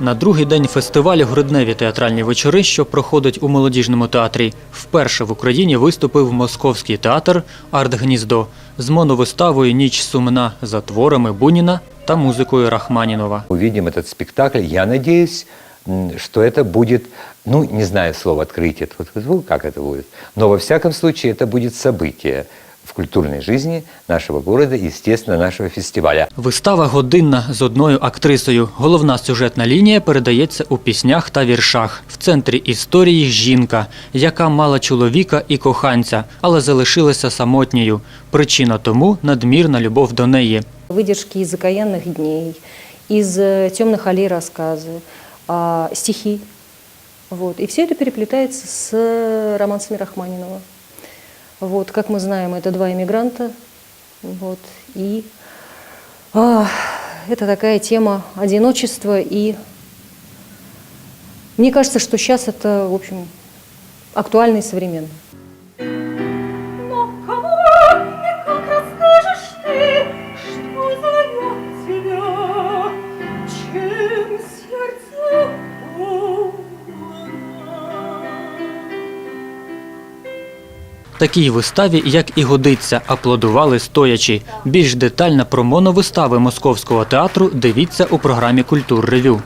На другий день фестивалю Грудневі театральні вечори, що проходить у молодіжному театрі, вперше в Україні виступив московський театр Артгніздо з моновиставою Ніч сумна за творами Буніна та музикою Рахманінова. Увидим этот спектакль. Я надеюсь, м, что это будет, ну, не знаю слово открытие, вот, вот, вот как это будет, но во всяком случае это будет событие в культурной жизни нашего города и, естественно, нашего фестиваля. Вистава годинна з одною актрисою. Головна сюжетна лінія передається у піснях та віршах. В центрі історії жінка, яка мала чоловіка і коханця, але залишилася самотньою. Причина тому надмірна любов до неї. Выдержки из окаянных дней, из э, темных аллей рассказы, а, стихи. Вот. И все это переплетается с э, романсами Рахманинова. Вот. Как мы знаем, это два иммигранта. Вот. И а, это такая тема одиночества. И мне кажется, что сейчас это, в общем, актуально и современно. Такій виставі, як і годиться, аплодували стоячи. Більш детально про моновистави московського театру дивіться у програмі Культур Ревю.